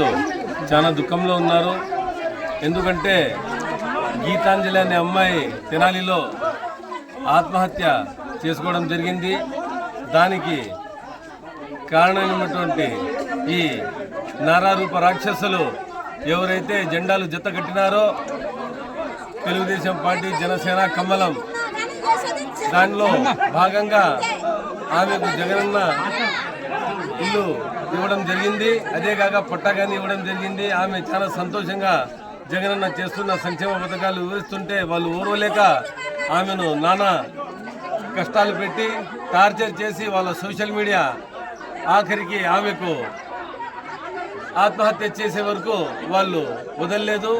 ప్రజలు చాలా దుఃఖంలో ఉన్నారు. ఎందుకంటే గీతాంజలి అనే అమ్మాయి తెనాలిలో ఆత్మహత్య చేసుకోవడం జరిగింది. దానికి కారణమైనటువంటి ఈ నారారూప రాక్షసులు ఎవరైతే జెండాలు జత కట్టినారో తెలుగుదేశం పార్టీ జనసేన కమలం. దానిలో భాగంగా ఆమెకు జగనన్న ఇల్లు ఇవ్వడం జరిగింది. అదే కాక పట్టాగాని ఇవ్వడం జరిగింది. ఆమె చాలా సంతోషంగా జగనన్న చేస్తున్న సంక్షేమ పథకాలు వివరిస్తుంటే వాళ్ళు ఊరవలేక ఆమెను నానా కష్టాలు పెట్టి టార్చర్ చేసి వాళ్ళ సోషల్ మీడియా ఆఖరికి ఆమెకు ఆత్మహత్య చేసే వరకు వాళ్ళు వదలలేదు.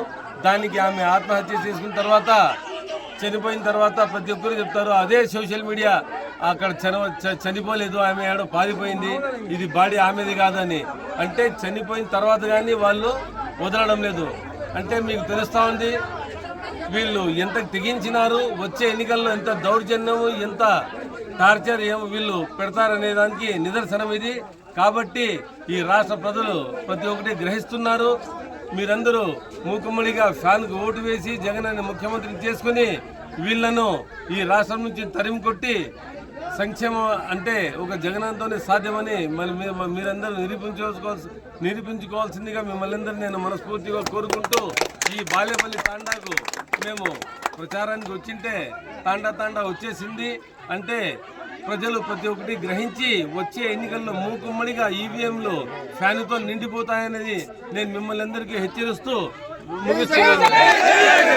దానికి ఆమె ఆత్మహత్య చేసుకున్న తర్వాత చనిపోయిన తర్వాత ప్రతి ఒక్కరు చెప్తారు అదే సోషల్ మీడియా. అక్కడ చన చ- చనిపోలేదు ఆమె ఏడో పారిపోయింది. ఇది బాడీ ఆమెది కాదని. అంటే చనిపోయిన తర్వాత కానీ వాళ్ళు వదలడం లేదు. అంటే మీకు తెలుస్తా ఉంది వీళ్ళు ఎంత తెగించినారు వచ్చే ఎన్నికల్లో ఎంత దౌర్జన్యము ఎంత టార్చర్ ఏమో వీళ్ళు పెడతారనే దానికి నిదర్శనం ఇది కాబట్టి ఈ రాష్ట్ర ప్రజలు ప్రతి ఒక్కటి గ్రహిస్తున్నారు. మీరందరూ మూకుమ్మడిగా ఫ్యాన్కు ఓటు వేసి జగన్ ముఖ్యమంత్రిని చేసుకుని వీళ్ళను ఈ రాష్ట్రం నుంచి తరిమి కొట్టి సంక్షేమం అంటే ఒక జగనంతోనే సాధ్యమని మరి మీ- మీరందరూ నిరూపించుకోవాల్సి నిరూపించుకోవాల్సిందిగా మిమ్మల్ని అందరూ నేను మనస్ఫూర్తిగా కోరుకుంటూ ఈ బాలేపల్లి తాండాకు మేము ప్రచారానికి వచ్చింటే తాండా తాండా వచ్చేసింది. అంటే ప్రజలు ప్రతి ఒక్కటి గ్రహించి వచ్చే ఎన్నికల్లో మూకుమ్మడిగా ఈవీఎంలు ఫ్యాన్తో నిండిపోతాయనేది నేను మిమ్మల్ని అందరికీ హెచ్చరిస్తూ ముగిస్తున్నాను.